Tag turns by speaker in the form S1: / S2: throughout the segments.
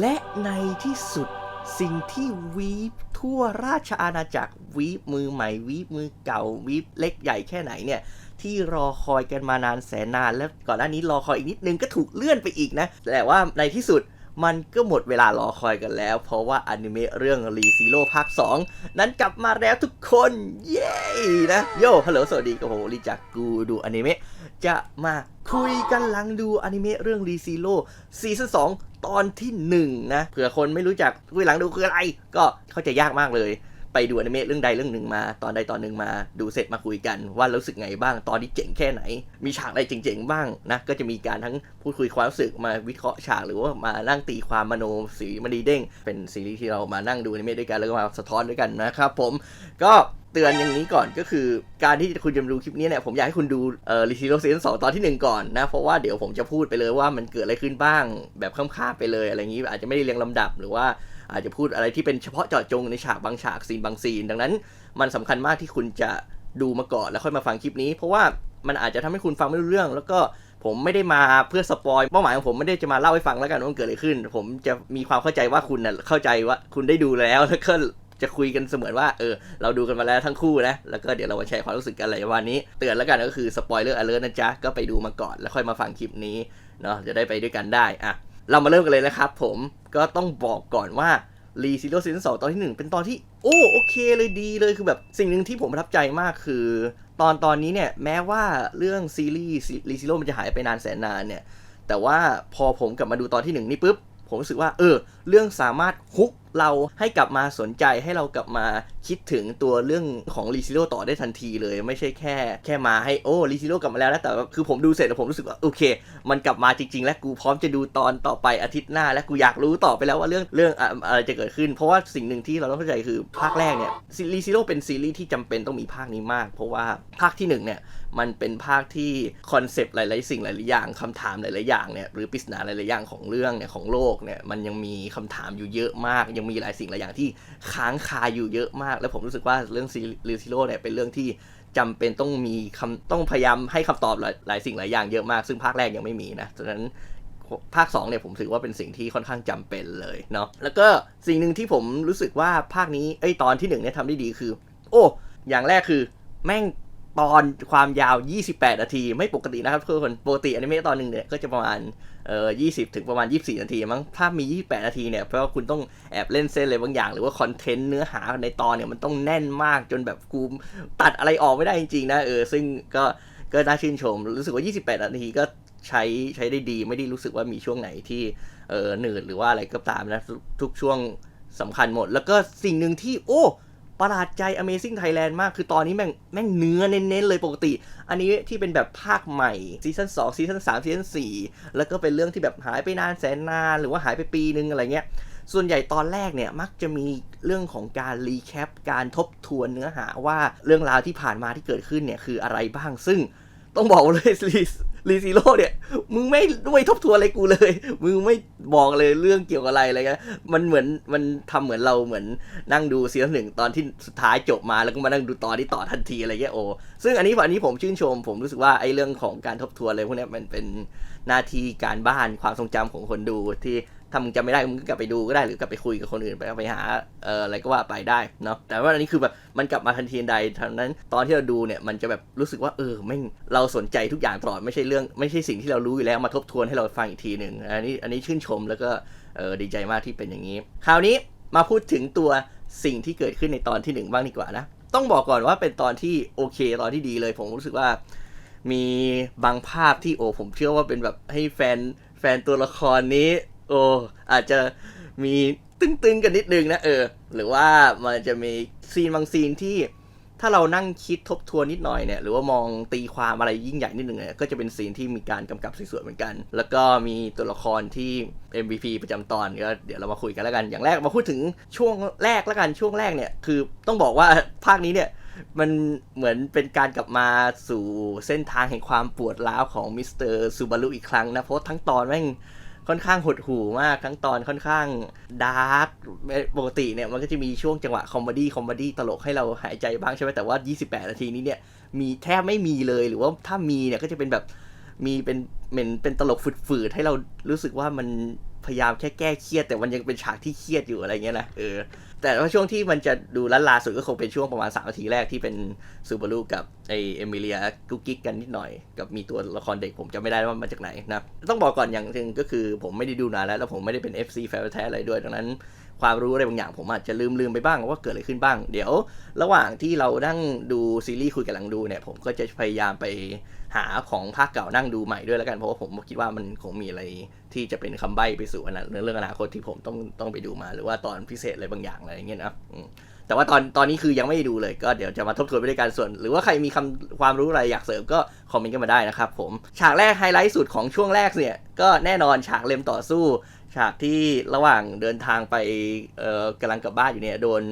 S1: และในที่สุดสิ่งที่วีฟทั่วราชอาณาจักรวีฟมือใหม่วีฟมือเก่าวีฟเล็กใหญ่แค่ไหนเนี่ย ที่รอคอยกันมานานแสนนาน แล้วก่อนหน้านี้รอคอยอีกนิดนึงก็ถูกเลื่อนไปอีกนะ แต่ว่าในที่สุดมันก็หมดเวลารอคอยกันแล้ว เพราะว่าอนิเมะเรื่องรีซีโร่ภาค 2 นั้นกลับมาแล้วทุกคน เย้นะโยฮัลโหลสวัสดีกับผมรีจากกูดูอนิเมะจะมาคุยกันหลังดูอนิเมะเรื่องรีซีโร่ซีซั่น2 ตอนที่1นะเผื่อคนไม่รู้จักคุยหลังดูคืออะไร ก็เข้าใจยากมากเลย ไปดูอนิเมะเรื่องใดเรื่องหนึ่งมา ตอนใดตอนหนึ่งมาดูเสร็จมาคุยกันว่ารู้สึกไงบ้างตอนนี้เจ๋งแค่ไหน มีฉากอะไรเจ๋งๆบ้างนะก็จะมีการทั้งพูดคุยความรู้สึกมาวิเคราะห์ฉากหรือว่ามานั่งตีความมโนสีมณีเด้ง เป็นซีรีส์ที่เรามานั่งดูอนิเมะด้วยกันแล้วก็มาสะท้อนด้วยกันนะครับผมก็ เตือนอย่างนี้ก่อนก็คือการที่คุณจะดูคลิปนี้เนี่ยผมอยากให้คุณดูเอ่อรีซิโรซีซั่นสองตอนที่หนึ่งก่อนนะ เพราะว่าเดี๋ยวผมจะพูดไปเลยว่ามันเกิดอะไรขึ้นบ้าง แบบข้ามๆไปเลยอะไรอย่างนี้ อาจจะไม่ได้เรียงลำดับหรือว่าอาจจะพูดอะไรที่เป็นเฉพาะเจาะจงในฉากบางฉากซีนบางซีน ดังนั้น มันสำคัญมากที่คุณจะดูมาก่อนแล้วค่อยมาฟังคลิปนี้ เพราะว่ามันอาจจะทำให้คุณฟังไม่รู้เรื่อง แล้วก็ผมไม่ได้มาเพื่อสปอยเป้าหมายของผมไม่ได้จะมาเล่าให้ฟังแล้วกันว่ามันเกิดอะไรขึ้น ผมจะมีความเข้าใจว่าคุณน่ะเข้าใจว่าคุณได้ดูแล้วแล้วก็ จะคุยกันเสมือนว่าเออเราดูกันมาแล้วทั้งคู่นะแล้วก็เดี๋ยวเรามาแชร์ความรู้สึกกันอะไรวันนี้ เตือนแล้วกันก็คือสปอยเลอร์อเลอร์นะจ๊ะก็ไปดูมาก่อนแล้วค่อยมาฟังคลิปนี้เนาะจะได้ไปด้วยกันได้อะเรามาเริ่มกันเลยนะครับผมก็ต้องบอกก่อนว่ารีซิโร่ซีซั่นสองตอนที่ 1 เป็นตอนที่โอ้โอเคเลยดีเลยคือแบบสิ่งหนึ่งที่ผมประทับใจมากคือ ตอนตอนนี้เนี่ยแม้ว่าเรื่องซีรีส์รีซิโร่มันจะหายไปนานแสนนานเนี่ยแต่ว่าพอผมกลับมาดูตอนที่ 1 นี่ปุ๊บผมรู้สึกว่าเออ เรื่องสามารถฮุก เราให้กลับมาสนใจให้เรากลับมาคิดถึงตัวเรื่องของรีซิโร่ต่อได้ทันทีเลย ไม่ใช่แค่แค่มาให้โอ้รีซิโร่กลับมาแล้วนะแต่คือผมดูเสร็จแล้วผมรู้สึกว่าโอเค มันกลับมาจริง ๆ และกูพร้อมจะดูตอนต่อไปอาทิตย์หน้า และกูอยากรู้ต่อไปแล้วว่าเรื่องเรื่องอะไรจะเกิดขึ้น เพราะว่าสิ่งหนึ่งที่เราต้องเข้าใจคือภาคแรกเนี่ยรีซิโร่เป็นซีรีส์ที่จำเป็นต้องมีภาคนี้มาก เพราะว่าภาคที่หนึ่งเนี่ยมันเป็นภาคที่คอนเซปต์หลาย ๆ สิ่งหลาย ๆ อย่างคำถามหลาย ๆ อย่างเนี่ยหรือปริศนาหลาย ๆ อย่างของเรื่องเนี่ยของโลกเนี่ยมันยังมีคำถามอยู่เยอะมากยังมีหลายสิ่งหลายอย่างที่ค้างคาอยู่เยอะมาก แล้วผมรู้สึกว่าเรื่องซีรีส์ซิโร่เนี่ยเป็นเรื่องที่จำเป็นต้องมีคำต้องพยายามให้คำตอบหลายหลายสิ่งหลายอย่างเยอะมาก ซึ่งภาคแรกยังไม่มีนะฉะนั้นภาค2เนี่ยผมถือว่าเป็นสิ่งที่ค่อนข้างจำเป็นเลยเนาะแล้วก็สิ่งหนึ่งที่ผมรู้สึกว่าภาคนี้ไอ้ตอนที่1เนี่ยทำได้ดีคือ โอ้ อย่างแรกคือ แม่ง ตอนความยาว 28 นาที ไม่ปกตินะครับทุกคนปกติอนิเมะตอนหนึ่งเนี่ยก็จะประมาณเอ่อ20 ถึงประมาณ 24 นาที มั้งถ้ามี 28 นาทีเนี่ย เพราะว่าคุณต้องแอบเล่นเส้นอะไรบางอย่าง หรือว่าคอนเทนต์เนื้อหาในตอนเนี่ยมันต้องแน่นมากจนแบบกูตัดอะไรออกไม่ได้จริงๆนะเออซึ่งก็ก็น่าชื่นชม รู้สึกว่า 28 นาทีก็ใช้ใช้ได้ดีไม่ได้รู้สึกว่ามีช่วงไหนที่เออหนืดหรือว่าอะไรก็ตามนะทุกทุกช่วงสำคัญหมด แล้วก็สิ่งหนึ่งที่โอ้ ประหลาดใจ Amazing Thailand มาก คือตอนนี้แม่งแม่งเนื้อเน้นๆเลยปกติ อันนี้ที่เป็นแบบภาคใหม่ซีซั่น2ซีซั่น3ซีซั่น4แล้วก็เป็นเรื่องที่แบบหายไปนานแสนนานหรือว่าหายไปปีนึงอะไรเงี้ย ส่วนใหญ่ตอนแรกเนี่ยมักจะมีเรื่องของการรีแคปการทบทวนเนื้อหาว่าเรื่องราวที่ผ่านมาที่เกิดขึ้นเนี่ยคืออะไรบ้างซึ่งต้องบอกเลยรี รีซีโร่เนี่ย มึงไม่ด้วยทบทวนอะไรกูเลย มึงไม่บอกเลยเรื่องเกี่ยวกับอะไรอะไรเงี้ยมันเหมือนมันทำเหมือนเราเหมือนนั่งดูซีซั่นหนึ่งตอนที่สุดท้ายจบมาแล้วก็มานั่งดูตอนที่ต่อทันทีอะไรเงี้ยโอ้ซึ่งอันนี้อันนี้ผมชื่นชม ผมรู้สึกว่าไอ้เรื่องของการทบทวนอะไรพวกนี้มันเป็นหน้าที่การบ้านความทรงจำของคนดูที่ ถ้ามึงจำไม่ได้มึงก็กลับไปดูก็ได้หรือกลับไปคุยกับคนอื่นไปไปหาเอ่ออะไรก็ว่าไปได้เนาะแต่ว่าอันนี้คือแบบมันกลับมาทันทีใดทันนั้นตอนที่เราดูเนี่ยมันจะแบบรู้สึกว่าเออแม่งเราสนใจทุกอย่างตลอดไม่ใช่เรื่องไม่ใช่สิ่งที่เรารู้อยู่แล้วมาทบทวนให้เราฟังอีกทีหนึ่งอันนี้อันนี้ชื่นชมแล้วก็เออดีใจมากที่เป็นอย่างนี้ คราวนี้มาพูดถึงตัวสิ่งที่เกิดขึ้นในตอนที่หนึ่งบ้างดีกว่านะ ต้องบอกก่อนว่าเป็นตอนที่โอเคตอนที่ดีเลย ผมรู้สึกว่ามีบางภาพที่โอ้ผมเชื่อว่าเป็นแบบให้แฟนแฟนตัวละครนี้ โอ้อาจจะมีตึงๆกันนิดนึงนะเออ หรือว่ามันจะมีซีนบางซีนที่ถ้าเรานั่งคิดทบทวนนิดหน่อยเนี่ย หรือว่ามองตีความอะไรยิ่งใหญ่นิดหนึ่งเนี่ยก็จะเป็นซีนที่มีการกำกับสวยๆเหมือนกัน แล้วก็มีตัวละครที่ MVP ประจำตอนก็เดี๋ยวเรามาคุยกันแล้วกัน อย่างแรกมาพูดถึงช่วงแรกแล้วกันช่วงแรกเนี่ย คือต้องบอกว่าภาคนี้เนี่ยมันเหมือนเป็นการกลับมาสู่เส้นทางแห่งความปวดร้าวของมิสเตอร์ซูบารุอีกครั้งนะเพราะทั้งตอนแม่ง ค่อนข้างหดหู่มากทั้งตอนค่อนข้างดาร์กปกติเนี่ยมันก็จะมีช่วงจังหวะคอมเมดี้คอมเมดี้ตลกให้เราหายใจบ้างใช่ไหมแต่ว่า 28 นาทีนี้เนี่ยมีแทบไม่มีเลยหรือว่าถ้ามีเนี่ยก็จะเป็นแบบมีเป็นเหมือนเป็นตลกฝืดๆให้เรารู้สึกว่ามัน พยายามแค่แก้เครียด แต่มันยังเป็นฉากที่เครียดอยู่อะไรเงี้ยนะเออแต่ว่าช่วงที่มันจะดูลันลาสุดก็คงเป็นช่วงประมาณ 3 นาทีแรกที่เป็นซูบารุกับไอเอมิเลียกุ๊กกิ๊กกันนิดหน่อย กับมีตัวละครเด็กผมจะไม่ได้ว่ามาจากไหนนะต้องบอกก่อนอย่างหนึ่งก็คือผมไม่ได้ดูนานแล้ว แล้วผมไม่ได้เป็น FC แฟนแท้อะไรด้วยดังนั้น ความรู้อะไรบางอย่างผมอาจจะลืมลืมไปบ้างว่าเกิดอะไรขึ้นบ้าง เดี๋ยว ระหว่างที่เรานั่งดูซีรีส์คุยกับหลังดูเนี่ยผมก็จะพยายามไปหาของภาคเก่านั่งดูใหม่ด้วยแล้วกันเพราะว่าผมคิดว่ามันคงมีอะไรที่จะเป็นคำใบ้ไปสู่อนาเรื่องอนาคตที่ผมต้องต้องไปดูมา หรือว่าตอนพิเศษอะไรบางอย่างอะไรอย่างเงี้ยนะแต่ว่าตอนตอนนี้คือยังไม่ดูเลยก็เดี๋ยวจะมาทบทวนไปด้วยกันส่วน หรือว่าใครมีคำความรู้อะไรอยากเสริมก็คอมเมนต์กันมาได้นะครับผมฉากแรกไฮไลท์สุดของช่วงแรกเนี่ยก็แน่นอนฉากเลมต่อสู้ ฉากที่ระหว่างเดินทางไปเอ่อกำลังกลับบ้านอยู่เนี่ยโดน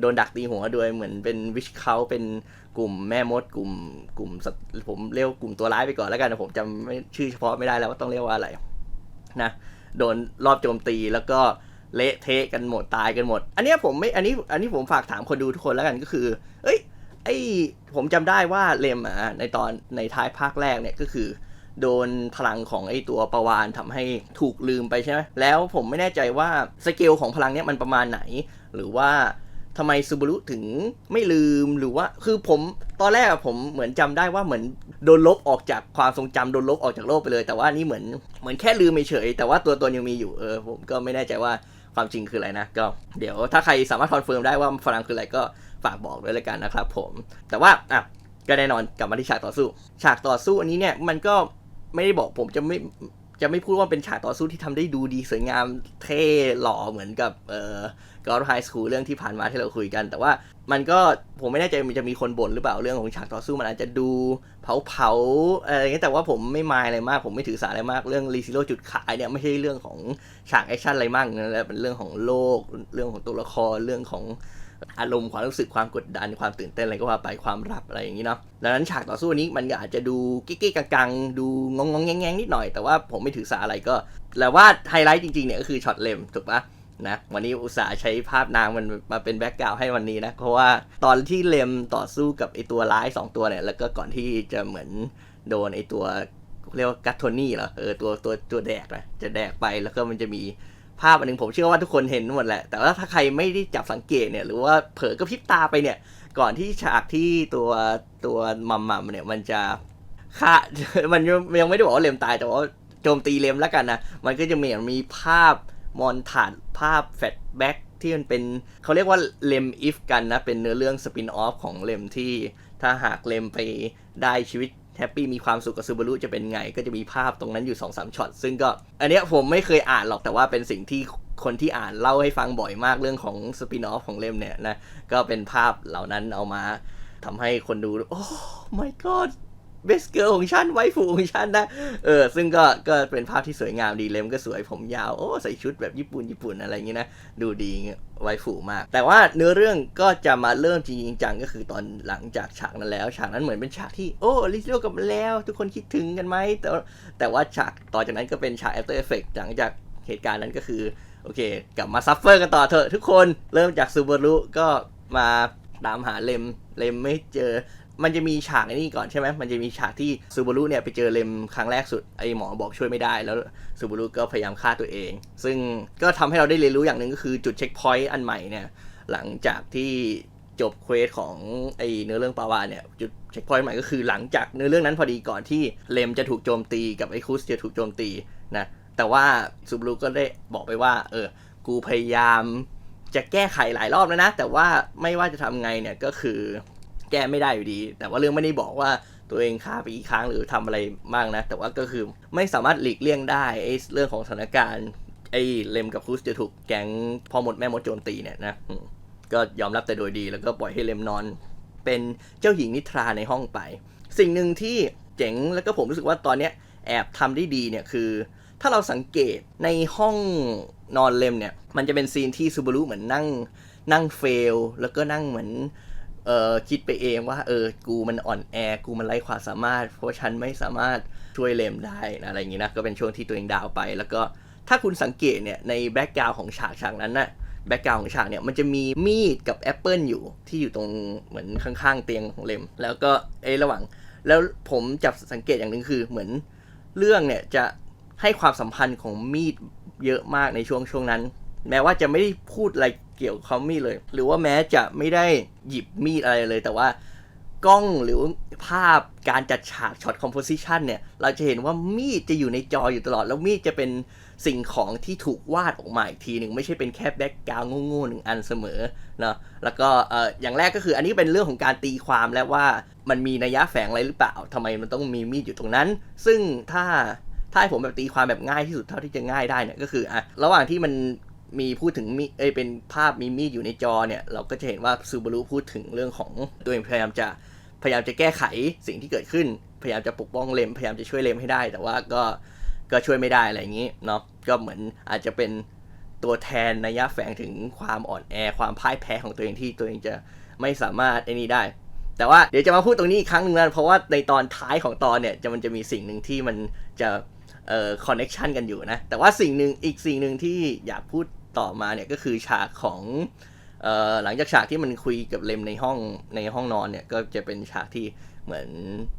S1: โดนดักตีหัวโดยเหมือนเป็นวิชเขาเป็นกลุ่มแม่มดกลุ่มกลุ่มสัตว์ผมเรียกกลุ่มตัวร้ายไปก่อนแล้วกันนะผมจำไม่ชื่อเฉพาะไม่ได้แล้วว่าต้องเรียกว่าอะไรนะโดนรอบโจมตีแล้วก็เละเทะกันหมดตายกันหมด อันนี้ผมไม่อันนี้อันนี้ผมฝากถามคนดูทุกคนแล้วกันก็คือ เอ้ยไอผมจำได้ว่าเลมอะในตอนในท้ายภาคแรกเนี่ยก็คือ โดนพลังของไอตัวประวานทำให้ถูกลืมไปใช่ไหมแล้วผมไม่แน่ใจว่าสเกลของพลังเนี้ยมันประมาณไหน หรือว่าทำไมซูบารุถึงไม่ลืมหรือว่า คือผมตอนแรกผมเหมือนจำได้ว่าเหมือนโดนลบออกจากความทรงจำโดนลบออกจากโลกไปเลย แต่ว่านี่เหมือนเหมือนแค่ลืมเฉยแต่ว่าตัวตนยังมีอยู่เออผมก็ไม่แน่ใจว่าความจริงคืออะไรนะก็เดี๋ยวถ้าใครสามารถคอนเฟิร์มได้ว่าพลังคืออะไรก็ฝากบอกด้วยแล้วกันนะครับผมแต่ว่าอะก็แน่นอนกลับมาที่ฉากต่อสู้ ฉากต่อสู้อันนี้เนี่ยมันก็ ไม่ได้บอกผมจะไม่จะไม่พูดว่าเป็นฉากต่อสู้ที่ทำได้ดูดีสวยงามเท่หล่อเหมือนกับเอ่อกอร์ฟไฮสคูลเรื่องที่ผ่านมาที่เราคุยกัน แต่ว่ามันก็ผมไม่แน่ใจมันจะมีคนบ่นหรือเปล่าเรื่องของฉากต่อสู้มันอาจจะดูเผาเผาอะไรอย่างเงี้ยแต่ว่าผมไม่มายอะไรมาก ผมไม่ถือสาอะไรมากเรื่องรีซิโร่จุดขายเนี่ยไม่ใช่เรื่องของฉากแอคชั่นอะไรมากนะแล้วเป็นเรื่องของโลก เรื่องของตัวละครเรื่องของ อารมณ์ความรู้สึกความกดดันความตื่นเต้นอะไรก็ว่าไปความรับอะไรอย่างนี้เนาะดังนั้นฉากต่อสู้นี้มันก็อาจจะดูกิ๊กๆกังๆ ดูงงๆแงงๆนิดหน่อยแต่ว่าผมไม่ถือสาอะไรก็แล้วว่าไฮไลท์จริงๆเนี่ยก็คือช็อตเลมถูกปะนะวันนี้อุตส่าห์ใช้ภาพนางมันมาเป็นแบ็กกราวให้วันนี้นะ เพราะว่าตอนที่เลมต่อสู้กับไอตัวร้ายสองตัวเนี่ย แล้วก็ก่อนที่จะเหมือนโดนไอตัวเรียกว่ากัตโทนี่เหรอเออตัวตัวตัวแดกนะจะแดกไปแล้วก็มันจะมี ภาพอันหนึ่งผมเชื่อว่าทุกคนเห็นหมดแหละ แต่ว่าถ้าใครไม่ได้จับสังเกตเนี่ย หรือว่าเผลอกระพริบตาไปเนี่ย ก่อนที่ฉากที่ตัวตัวมัมมัมเนี่ยมันจะฆ่ามันยังไม่ได้บอกว่าเลมตายแต่ว่าโจมตีเลมแล้วกันนะ มันก็จะมีมีภาพมอนทาดภาพแฟลชแบ็กที่มันเป็นเขาเรียกว่าเลมอิฟกันนะ เป็นเนื้อเรื่องสปินออฟของเลมที่ถ้าหากเลมไปได้ชีวิต แฮปปี้มีความสุขกับซูบารุจะเป็นไง ก็จะมีภาพตรงนั้นอยู่2อสช็อตซึ่งก็ อันเนี้ยผมไม่เคยอ่านหรอกแต่ว่าเป็นสิ่งที่คนที่อ่านเล่าให้ฟังบ่อยมากเรื่องของสปินออฟของเล่มเนี่ยนะ ก็เป็นภาพเหล่านั้นเอามาทำให้คนดู โอ้ my god เบสเกิร์ของฉันไวฟูของฉันนะ เออ ซึ่งก็ ก็เป็นภาพที่สวยงามดีเล่มก็สวยผมยาว โอ้ ใส่ชุดแบบญี่ปุ่นญี่ปุ่นอะไรอย่างงี้นะ ดูดีไวฟูมาก แต่ว่าเนื้อเรื่องก็จะมาเริ่มจริงจังก็คือตอนหลังจากฉากนั้นแล้ว ฉากนั้นเหมือนเป็นฉากที่ โอ้ลิซิโอกลับมาแล้ว ทุกคนคิดถึงกันไหม แต่ แต่ว่าฉากต่อจากนั้นก็เป็นฉาก After Effect หลังจากเหตุการณ์นั้นก็คือ โอเค กลับมาซัฟเฟอร์กันต่อเถอะทุกคน เริ่มจากซูบารุก็มาตามหาเลมเลมไม่เจอ มันจะมีฉากไอ้นี่ก่อนใช่ไหมมันจะมีฉากที่ซูบารุเนี่ยไปเจอเลมครั้งแรกสุดไอหมอบอกช่วยไม่ได้ แล้วซูบารุก็พยายามฆ่าตัวเอง ซึ่งก็ทำให้เราได้เรียนรู้อย่างหนึ่งก็คือจุดเช็คพอยต์อันใหม่เนี่ยหลังจากที่จบเควสของไอเนื้อเรื่องปาวาเนี่ยจุดเช็คพอยต์ใหม่ก็คือหลังจากเนื้อเรื่องนั้นพอดีก่อนที่เลมจะถูกโจมตีกับไอคุสจะถูกโจมตีนะแต่ว่าซูบารุก็ได้บอกไปว่าเออกูพยายามจะแก้ไขหลายรอบแล้วนะ แต่ว่าไม่ว่าจะทำไงเนี่ยก็คือ แก้ไม่ได้อยู่ดี แต่ว่าเรื่องไม่ได้บอกว่าตัวเองฆ่าไปกี่ครั้งหรือทำอะไรมากนะ แต่ว่าก็คือไม่สามารถหลีกเลี่ยงได้ไอ้เรื่องของสถานการณ์ไอ้เลมกับคุสจะถูกแก๊งพ่อมดแม่มดโจมตีเนี่ยนะก็ยอมรับแต่โดยดี แล้วก็ปล่อยให้เลมนอน เป็นเจ้าหญิงนิทราในห้องไป สิ่งหนึ่งที่เจ๋งแล้วก็ผมรู้สึกว่าตอนเนี้ยแอบทำได้ดีเนี่ยคือ ถ้าเราสังเกตในห้องนอนเลมเนี่ย มันจะเป็นซีนที่ซูบารุเหมือนนั่ง นั่งเฟล แล้วก็นั่งเหมือน อ่อคิดไปเองว่า เออ กูมันอ่อนแอ กูมันไร้ความสามารถ เพราะฉันไม่สามารถช่วยเลมได้นะอะไรอย่างงี้นะ ก็เป็นช่วงที่ตัวเองดาวไป แล้วก็ถ้าคุณสังเกตเนี่ย ในแบ็กกราวของฉากฉากนั้นน่ะแบ็กกราวของฉากเนี่ยมันจะมีมีดกับแอปเปิลอยู่ที่อยู่ตรงเหมือนข้างๆ เตียงของเลม แล้วก็เอ้ระหว่าง แล้วผมจับสังเกตอย่างหนึ่งคือเหมือนเรื่องเนี่ยจะให้ความสัมพันธ์ของมีดเยอะมากในช่วงช่วงนั้น แม้ว่าจะไม่ได้พูดอะไร เกี่ยวกับคำมีดเลย หรือว่าแม้จะไม่ได้หยิบมีดอะไรเลย แต่ว่ากล้องหรือภาพการจัดฉากช็อตคอมโพสิชันเนี่ย เราจะเห็นว่ามีดจะอยู่ในจออยู่ตลอด แล้วมีดจะเป็นสิ่งของที่ถูกวาดออกมาอีกทีหนึ่งไม่ใช่เป็นแค่แบ็กกราวโง่ๆหนึ่งอันเสมอเนาะแล้วก็เอ่ออย่างแรกก็คืออันนี้เป็นเรื่องของการตีความแล้วว่ามันมีนัยยะแฝงอะไรหรือเปล่าทำไมมันต้องมีมีดอยู่ตรงนั้น ซึ่งถ้าถ้าให้ผมแบบตีความแบบง่ายที่สุดเท่าที่จะง่ายได้เนี่ยก็คืออะระหว่างที่มัน มีพูดถึงมีเอยเป็นภาพมีมีดอยู่ในจอเนี่ย เราก็จะเห็นว่าซูบารุพูดถึงเรื่องของตัวเองพยายามจะพยายามจะแก้ไขสิ่งที่เกิดขึ้น พยายามจะปกป้องเลมพยายามจะช่วยเลมให้ได้ แต่ว่าก็ก็ช่วยไม่ได้อะไรอย่างนี้เนาะก็เหมือนอาจจะเป็นตัวแทนนัยะแฝงถึงความอ่อนแอความพ่ายแพ้ของตัวเองที่ตัวเองจะไม่สามารถไอ้นี่ได้ แต่ว่าเดี๋ยวจะมาพูดตรงนี้อีกครั้งหนึ่งนะเพราะว่าในตอนท้ายของตอนเนี่ยจะมันจะมีสิ่งหนึ่งที่มันจะเอ่อคอนเน็ชันกันอยู่นะ แต่ว่าสิ่งหนึ่งอีกสิ่งหนึ่งที่อยากพูด ต่อมาเนี่ยก็คือฉากของออหลังจากฉากที่มันคุยกับเลมในห้องในห้องนอนเนี่ยก็จะเป็นฉากที่เหมือน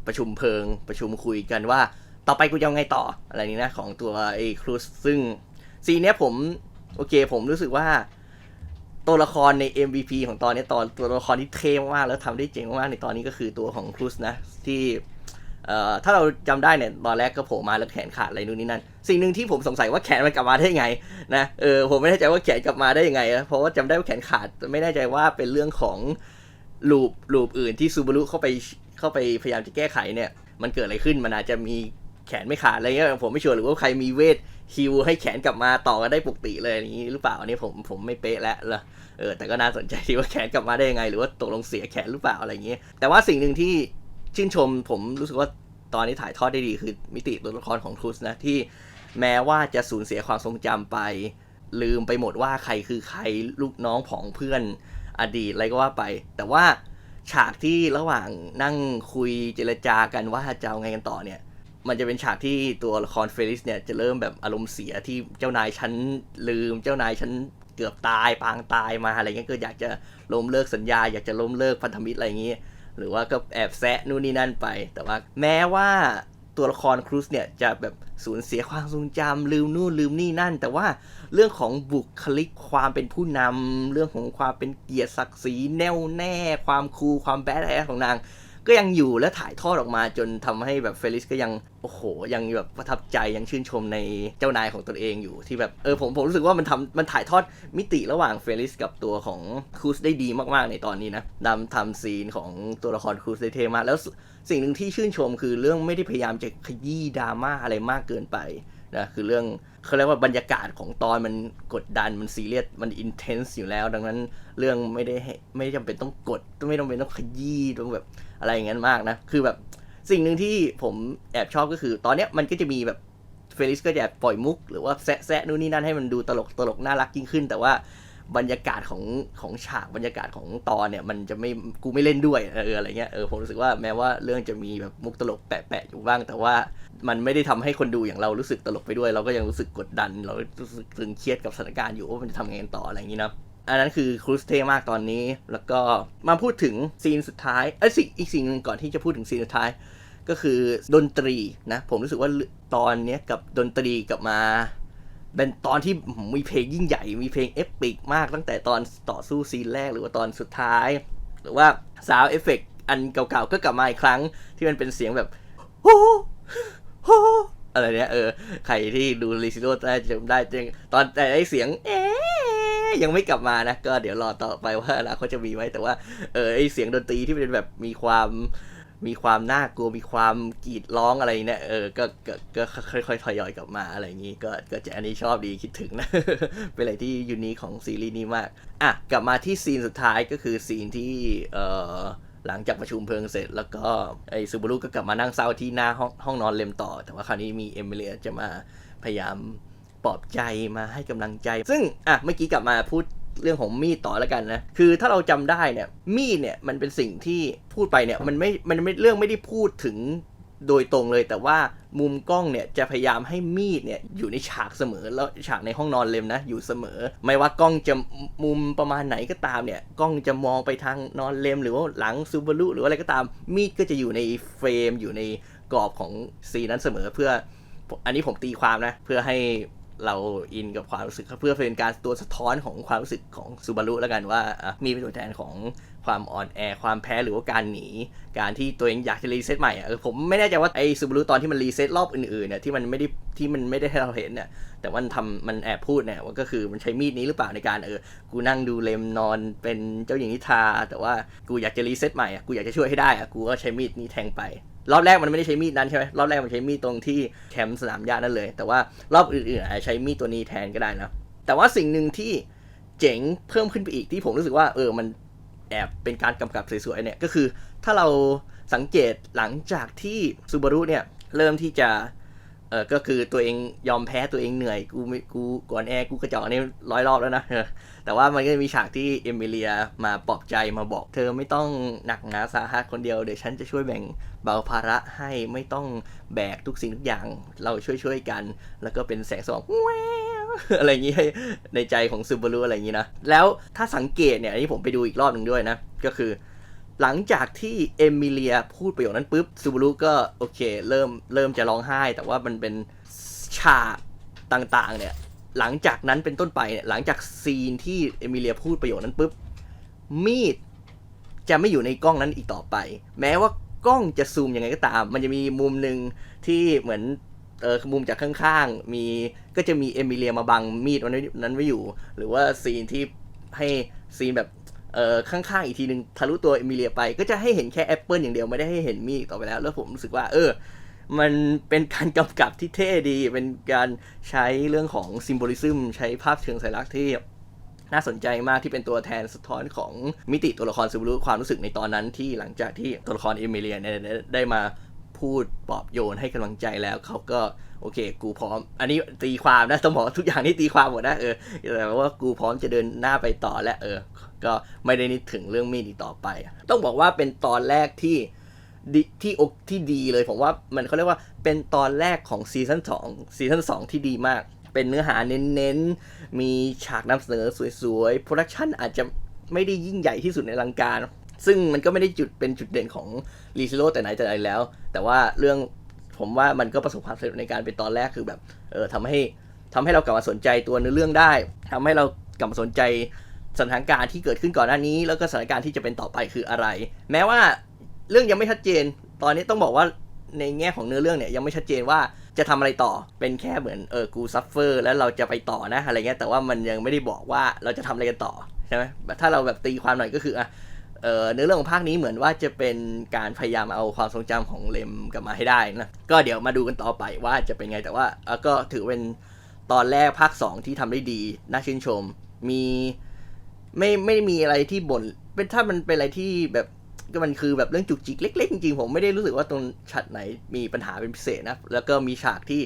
S1: ประชุมเพลิงประชุมคุยกันว่า ต่อไปกูจะเอาไงต่ออะไรนี้นะของตัวไอ้ครูสซึ่งซีเนี้ยผมโอเคผมรู้สึกว่า ตัวละครใน MVP ของตอนนี้ตอนตัวละครที่เท่มากแล้วทำได้เจ๋งมากในตอนนี้ก็คือตัวของครูสนะที่ ถ้าเราจำได้เนี่ยตอนแรกก็โผล่มาแล้วแขนขาดอะไรนู่นนี่นั่น สิ่งหนึ่งที่ผมสงสัยว่าแขนมันกลับมาได้ยังไงนะเออผมไม่แน่ใจว่าแขนกลับมาได้ยังไงนะเพราะว่าจำได้ว่าแขนขาดไม่แน่ใจว่าเป็นเรื่องของลูปลูปอื่นที่ซูบารุเข้าไปเข้าไปพยายามจะแก้ไขเนี่ย มันเกิดอะไรขึ้นมันอาจจะมีแขนไม่ขาดอะไรเงี้ยผมไม่ชัวร์หรือว่าใครมีเวทฮิวให้แขนกลับมาต่อกันได้ปกติเลยอย่างนี้หรือเปล่าอันนี้ผมผมไม่เป๊ะแล้วละเออแต่ก็น่าสนใจที่ว่าแขนกลับมาได้ยังไง หรือว่าตกลงเสียแขนหรือเปล่าอะไรอย่างเงี้ยแต่ว่าสิ่งหนึ่งที่ ชื่นชมผมรู้สึกว่าตอนนี้ถ่ายทอดได้ดีคือมิติตัวละครของครูสนะที่แม้ว่าจะสูญเสียความทรงจำไป ลืมไปหมดว่าใครคือใครลูกน้องของเพื่อนอดีตอะไรก็ว่าไป แต่ว่าฉากที่ระหว่างนั่งคุยเจรจากันว่าจะเอาไงกันต่อเนี่ย มันจะเป็นฉากที่ตัวละครเฟลิสเนี่ยจะเริ่มแบบอารมณ์เสียที่เจ้านายฉันลืมเจ้านายฉันเกือบตายปางตายมาอะไรเงี้ยก็อยากจะล้มเลิกสัญญา อยากจะล้มเลิกพันธมิตรอะไรอย่างงี้ หรือว่าก็แอบแซะนู่นนี่นั่นไป แต่ว่าแม้ว่าตัวละครครูสเนี่ยจะแบบสูญเสียความทรงจำลืมนู่นลืมนี่นั่น แต่ว่าเรื่องของบุคลิกความเป็นผู้นำเรื่องของความเป็นเกียรติศักดิ์ศรีแน่วแน่ ความคูลความแบดแอสของนาง ก็ยังอยู่และถ่ายทอดออกมาจนทำให้แบบเฟลิสก็ยังโอ้โห ยังแบบประทับใจยังชื่นชมในเจ้านายของตนเองอยู่ที่แบบเออผมผมรู้สึกว่ามันทำมันถ่ายทอดมิติระหว่างเฟลิสกับตัวของครูสได้ดีมากๆในตอนนี้นะนำทำซีนของตัวละครครูสได้เทมากแล้วสิ่งหนึ่งที่ชื่นชมคือเรื่องไม่ได้พยายามจะขยี้ดราม่าอะไรมากเกินไปนะคือเรื่องเขาเรียกว่าบรรยากาศของตอนมันกดดันมันซีเรียสมันอินเทนส์อยู่แล้ว ดังนั้นเรื่องไม่ได้ไม่จำเป็นต้องกดไม่ต้องเป็นต้องขยี้ต้องแบบ อะไรอย่างนั้นมากนะ คือแบบสิ่งหนึ่งที่ผมแอบชอบก็คือ ตอนเนี้ยมันก็จะมีแบบเฟลิสก็จะปล่อยมุก หรือว่าแซะแซะนู่นนี่นั่นให้มันดูตลกตลกน่ารักยิ่งขึ้น แต่ว่าบรรยากาศของของฉากบรรยากาศของตอนเนี่ยมันจะไม่กูไม่เล่นด้วยเอออะไรเงี้ยเออผมรู้สึกว่าแม้ว่าเรื่องจะมีแบบมุกตลกแปะๆอยู่บ้าง แต่ว่ามันไม่ได้ทำให้คนดูอย่างเรารู้สึกตลกไปด้วย เราก็ยังรู้สึกกดดัน เรารู้สึกตึงเครียดกับสถานการณ์อยู่ว่ามันจะทำไงกันต่ออะไรอย่างนี้นะ อันนั้นคือครูสเทมากตอนนี้ แล้วก็มาพูดถึงซีนสุดท้ายเอ้ยสิอีกสิ่งหนึ่งก่อนที่จะพูดถึงซีนสุดท้าย ก็คือดนตรีนะ ผมรู้สึกว่าตอนเนี้ยกับดนตรีกลับมาเป็นตอนที่มีเพลงยิ่งใหญ่ มีเพลงเอปิกมากตั้งแต่ตอนต่อสู้ซีนแรกหรือว่าตอนสุดท้าย หรือว่าซาวเอฟเฟกอันเก่าๆก็กลับมาอีกครั้งที่มันเป็นเสียงแบบโอ้โหอะไรเนี้ยเออ ใครที่ดูรีซิโดได้จำได้จริงตอนแต่ไอเสียง เอ๊ ยังไม่กลับมานะ ก็เดี๋ยวรอต่อไปว่าอนาคตจะมีไหมแต่ว่าเออไอเสียงดนตรีที่เป็นแบบมีความมีความน่ากลัวมีความกรีดร้องอะไรเนี่ยเออก็ก็ก็ค่อยๆทยอยกลับมาอะไรอย่างนี้ก็ก็จะอันนี้ชอบดีคิดถึงนะ เป็นอะไรที่ยูนิคของซีรีส์นี้มาก อะ กลับมาที่ซีนสุดท้ายก็คือซีนที่เอ่อหลังจากประชุมเพลิงเสร็จ แล้วก็ไอซูบารุก็กลับมานั่งเศร้าที่หน้าห้องห้องนอนเลมต่อ แต่ว่าคราวนี้มีเอมิเลียจะมาพยายาม ปลอบใจมาให้กำลังใจ ซึ่งอะเมื่อกี้กลับมาพูดเรื่องของมีดต่อแล้วกันนะ คือถ้าเราจำได้เนี่ย มีดเนี่ยมันเป็นสิ่งที่พูดไปเนี่ยมันไม่ มันไม่เรื่องไม่ได้พูดถึงโดยตรงเลยแต่ว่ามุมกล้องเนี่ยจะพยายามให้มีดเนี่ยอยู่ในฉากเสมอแล้วฉากในห้องนอนเลมนะอยู่เสมอ ไม่ว่ากล้องจะมุมประมาณไหนก็ตามเนี่ยกล้องจะมองไปทางนอนเลมหรือว่าหลังซูบารุหรืออะไรก็ตาม มีดก็จะอยู่ในเฟรมอยู่ในกรอบของซีนนั้นเสมอเพื่อ อันนี้ผมตีความนะ เพื่อให้ เราอินกับความรู้สึกเพื่อเป็นการตัวสะท้อนของความรู้สึกของซูบารุแล้วกันว่ามีเป็นตัวแทนของความอ่อนแอความแพ้หรือว่าการหนี การที่ตัวเองอยากจะรีเซ็ตใหม่อะเออผมไม่แน่ใจว่าไอ้ซูบารุตอนที่มันรีเซ็ตรอบอื่นๆเนี่ยที่มันไม่ได้ที่มันไม่ได้ให้เราเห็นเนี่ยแต่ว่ามันทำมันแอบพูดเนี่ยว่าก็คือมันใช้มีดนี้หรือเปล่าในการเออกูนั่งดูเลมนอนเป็นเจ้าหญิงนิทราแต่ว่ากูอยากจะรีเซ็ตใหม่อะกูอยากจะช่วยให้ได้อะกูก็ใช้มีดนี้แทงไป รอบแรกมันไม่ได้ใช้มีดนั้นใช่ไหมรอบแรกมันใช้มีดตรงที่แคมป์สนามหญ้านั่นเลย แต่ว่ารอบอื่นๆอาจจะใช้มีดตัวนี้แทนก็ได้นะ แต่ว่าสิ่งหนึ่งที่เจ๋งเพิ่มขึ้นไปอีกที่ผมรู้สึกว่าเออมันแอบเป็นการกำกับสวยๆเนี่ยก็คือถ้าเราสังเกตหลังจากที่ซูบารุเนี่ยเริ่มที่จะเออก็คือตัวเองยอมแพ้ตัวเองเหนื่อยกูม่กูก่อนแอร์กูกระจอกนี่ร้อยรอบแล้วนะ แต่ว่ามันก็จะมีฉากที่เอมิเลียมาปลอบใจมาบอกเธอไม่ต้องหนักหนาสาหัสคนเดียวเดี๋ยวฉันจะช่วยแบ่งเบาภาระให้ไม่ต้องแบกทุกสิ่งทุกอย่างเราช่วยๆกัน แล้วก็เป็นแสงสว่างอะไรอย่างนี้ให้ในใจของซูบารุอะไรอย่างนี้นะ แล้วถ้าสังเกตเนี่ยอันนี้ผมไปดูอีกรอบหนึ่งด้วยนะ ก็คือ หลังจากที่เอมิเลียพูดประโยคนั้นปุ๊บซูบารุก็โอเค เริ่มเริ่มจะร้องไห้ แต่ว่ามันเป็นฉากต่างๆเนี่ย หลังจากนั้นเป็นต้นไปเนี่ยหลังจากซีนที่เอมิเลียพูดประโยคนั้นปุ๊บมีดจะไม่อยู่ในกล้องนั้นอีกต่อไป แม้ว่ากล้องจะซูมยังไงก็ตาม มันจะมีมุมหนึ่งที่เหมือนเออมุมจากข้างๆ มีก็จะมีเอมิเลียมาบังมีดนั้นไว้อยู่ หรือว่าซีนที่ให้ซีนแบบเออข้างๆ อีกทีหนึ่งทะลุตัวเอมิเลียไป ก็จะให้เห็นแค่แอปเปิลอย่างเดียวไม่ได้ให้เห็นมีดต่อไปแล้ว แล้วผมรู้สึกว่าเออ มันเป็นการกำกับที่เท่ดี เป็นการใช้เรื่องของซิมโบลิซึมใช้ภาพเชิงสัญลักษณ์ที่น่าสนใจมากที่เป็นตัวแทนสะท้อนของมิติตัวละครซูบารุความรู้สึกในตอนนั้นที่หลังจากที่ตัวละครเอมิเลียเนี่ยได้ได้มาพูดปลอบโยนให้กำลังใจแล้วเขาก็โอเค กูพร้อม อันนี้ตีความนะต้องบอกทุกอย่างนี่ตีความหมดนะเออแต่ว่ากูพร้อมจะเดินหน้าไปต่อและเออ ก็ไม่ได้นึกถึงเรื่องมีดอีกต่อไป ต้องบอกว่าเป็นตอนแรกที่ ดีที่อกที่ดีเลยผมว่ามันเขาเรียกว่าเป็นตอนแรกของซีซั่นสองซีซั่นสองที่ดีมาก เป็นเนื้อหาเน้นๆ มีฉากนำเสนอสวยๆ โปรดักชันอาจจะไม่ได้ยิ่งใหญ่ที่สุดในลังการ ซึ่งมันก็ไม่ได้จุดเป็นจุดเด่นของรีซิโร่แต่ไหนแต่ไรแล้ว แต่ว่าเรื่องผมว่ามันก็ประสบความสำเร็จในการเป็นตอนแรกคือแบบเออทำให้ทำให้เรากลับมาสนใจตัวเนื้อเรื่องได้ทำให้เรากลับมาสนใจสถานการณ์ที่เกิดขึ้นก่อนหน้านี้ แล้วก็สถานการณ์ที่จะเป็นต่อไปคืออะไร แม้ว่า เรื่องยังไม่ชัดเจน ตอนนี้ต้องบอกว่าในแง่ของเนื้อเรื่องเนี่ยยังไม่ชัดเจนว่าจะทำอะไรต่อเป็นแค่เหมือนเออกูซัฟเฟอร์แล้วเราจะไปต่อนะอะไรเงี้ยแต่ว่ามันยังไม่ได้บอกว่าเราจะทำอะไรกันต่อใช่ไหมแบบถ้าเราแบบตีความหน่อยก็คืออะเออเนื้อเรื่องของภาคนี้เหมือนว่าจะเป็นการพยายามเอาความทรงจำของเลมกลับมาให้ได้นะก็เดี๋ยวมาดูกันต่อไปว่าจะเป็นไงแต่ว่าก็ถือเป็นตอนแรกภาค 2 ที่ทำได้ดีน่าชื่นชม มีไม่ไม่มีอะไรที่บ่นเป็นถ้ามันเป็นอะไรที่แบบ ก็มันคือแบบเรื่องจุกจิกเล็กๆจริงๆผมไม่ได้รู้สึกว่าตรงฉากไหนมีปัญหาเป็นพิเศษนะ แล้วก็มีฉากที่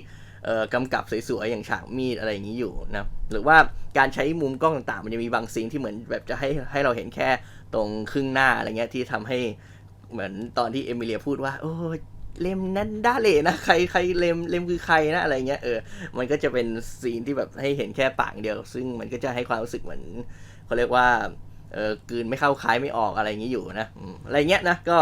S1: เอ่อกำกับสวยๆอย่างฉากมีดอะไรอย่างนี้อยู่นะหรือว่าการใช้มุมกล้องต่างๆ มันจะมีบางซีนที่เหมือนแบบจะให้ให้เราเห็นแค่ตรงครึ่งหน้าอะไรเงี้ยที่ทำให้เหมือนตอนที่เอมิเลียพูดว่า โอ้ยเลมนั่นด้าเลยนะใครใครเลมเลมคือใครนะอะไรเงี้ยเออมันก็จะเป็นซีนที่แบบให้เห็นแค่ปากเดียว ซึ่งมันก็จะให้ความรู้สึกเหมือนเขาเรียกว่า เออกืนไม่เข้าคล้ายไม่ออกอะไรอย่างนี้อยู่นะอะไรเงี้ยนะก็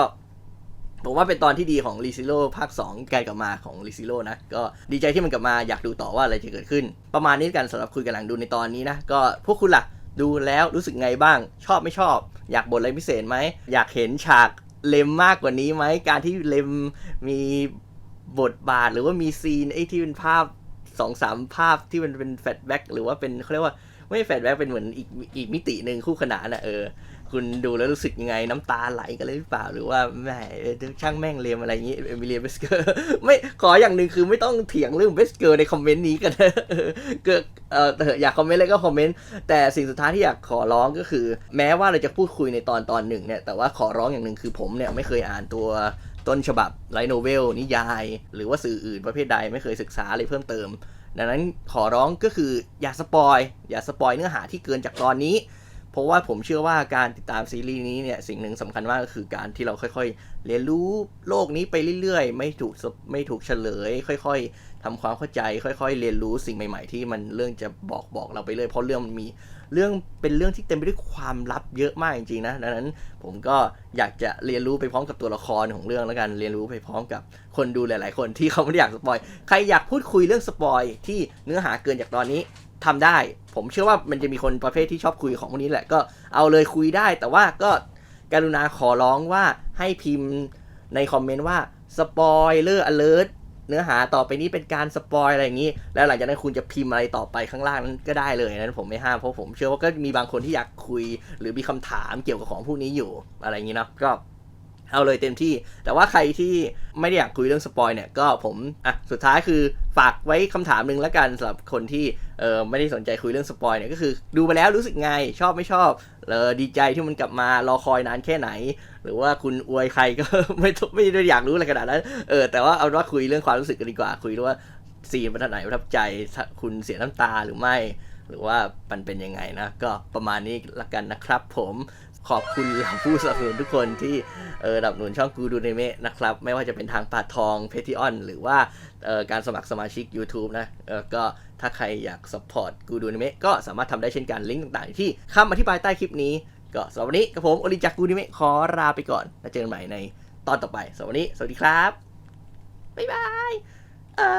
S1: ผมว่าเป็นตอนที่ดีของรีซิโ o ภาค2ใกลกลับมาของรีซิโ o นะ ก็ดีใจที่มันกลับมาอยากดูต่อว่าอะไรจะเกิดขึ้น ประมาณนี้กันสำหรับคุยกันหลังดูในตอนนี้นะ ก็พวกคุณล่ะ ดูแล้วรู้สึกไงบ้าง ชอบไม่ชอบ อยากบทอะไรพิเศษไหม อยากเห็นฉากเลมมากกว่านี้ไหม การที่เลมมีบทบาทหรือว่ามีซีนไอ้ที่เป็นภาพสองสามภาพที่มันเป็นแฟลชแบ็กหรือว่าเป็นเขาเรียกว่า ไม่แฟลชแบ็กเป็นเหมือนอีกอีกมิติหนึ่งคู่ขนานนะเออ คุณดูแล้วรู้สึกยังไงน้ำตาไหลกันเลยหรือเปล่าหรือว่าแหมช่างแม่งเลมอะไรอย่างงี้เอมิเลียเบสเกอร์ไม่ขออย่างหนึ่งคือไม่ต้องเถียงเรื่องเบสเกอร์ในคอมเมนต์นี้กันเออเกิดเอออยากคอมเมนต์อะไรก็คอมเมนต์แต่สิ่งสุดท้ายที่อยากขอร้องก็คือ แม้ว่าเราจะพูดคุยในตอนตอนหนึ่งเนี่ยแต่ว่าขอร้องอย่างหนึ่งคือผมเนี่ยไม่เคยอ่านตัวต้นฉบับไลโนเวลนิยาย หรือว่าสื่ออื่นประเภทใดไม่เคยศึกษาอะไรเพิ่มเติม ดังนั้นขอร้องก็คืออย่าสปอยอย่าสปอยเนื้อหาที่เกินจากตอนนี้ เพราะว่าผมเชื่อว่าการติดตามซีรีส์นี้เนี่ยสิ่งหนึ่งสำคัญมากก็คือการที่เราค่อยๆ เรียนรู้โลกนี้ไปเรื่อยๆ ไม่ถูกไม่ถูกเฉลย ค่อย ๆทำความเข้าใจ ค่อย ๆ เรียนรู้สิ่งใหม่ ๆ ที่มันเรื่องจะบอกบอกเราไปเลยเพราะเรื่องมันมี เรื่องเป็นเรื่องที่เต็มไปด้วยความลับเยอะมากจริงๆนะดังนั้นผมก็อยากจะเรียนรู้ไปพร้อมกับตัวละครของเรื่องแล้วกันเรียนรู้ไปพร้อมกับคนดูหลาย ๆ คนที่เขาไม่ได้อยากสปอยใครอยากพูดคุยเรื่องสปอยที่เนื้อหาเกินจากตอนนี้ทำได้ ผมเชื่อว่ามันจะมีคนประเภทที่ชอบคุยของพวกนี้แหละก็เอาเลยคุยได้ แต่ว่าก็กรุณาขอร้องว่าให้พิมพ์ในคอมเมนต์ว่าสปอยเลอร์อเลิร์ เนื้อหาต่อไปนี้เป็นการสปอยอะไรอย่างนี้ แล้วหลังจากนั้นคุณจะพิมพ์อะไรต่อไปข้างล่างนั้นก็ได้เลยนั้นผมไม่ห้ามเพราะผมเชื่อว่าก็มีบางคนที่อยากคุย หรือมีคำถามเกี่ยวกับของพวกนี้อยู่อะไรอย่างนี้เนาะก็เอาเลยเต็มที่ แต่ว่าใครที่ไม่ได้อยากคุยเรื่องสปอยเนี่ยก็ผมอะสุดท้ายคือฝากไว้คำถามหนึ่งแล้วกันสำหรับคนที่เออไม่ได้สนใจคุยเรื่องสปอยเนี่ยก็คือดูไปแล้วรู้สึกไงชอบไม่ชอบ เออดีใจที่มันกลับมารอคอยนานแค่ไหน หรือว่าคุณอวยใครก็ไม่ไม่ได้อยากรู้อะไรขนาดนั้นเออแต่ว่าเอาว่าคุยเรื่องความรู้สึกกันดีกว่าคุยเรื่องว่าซีนประทับไหนประทับใจคุณเสียน้ำตาหรือไม่ หรือว่ามันเป็นยังไงนะก็ประมาณนี้ละกันนะครับ ผมขอบคุณเหล่าผู้สนับสนุนทุกคนที่เออสนับสนุนช่องกูดูในเมะนะครับ ไม่ว่าจะเป็นทางปาทองเพทิออนหรือว่าออการสมัครสมาชิก YouTube นะออก็ ถ้าใครอยากสปอร์ตกูดูนิเมะก็สามารถทำได้เช่นกันลิงก์ต่างๆ ที่คำอธิบายใต้คลิปนี้ ก็สำหรับวันนี้กับผมโอริจากกูดูในเมะขอลาไปก่อนแล้วเจอกันใหม่ในตอนต่อไปสำหรับวันนี้ สวัสดีครับบ๊ายบายอ่า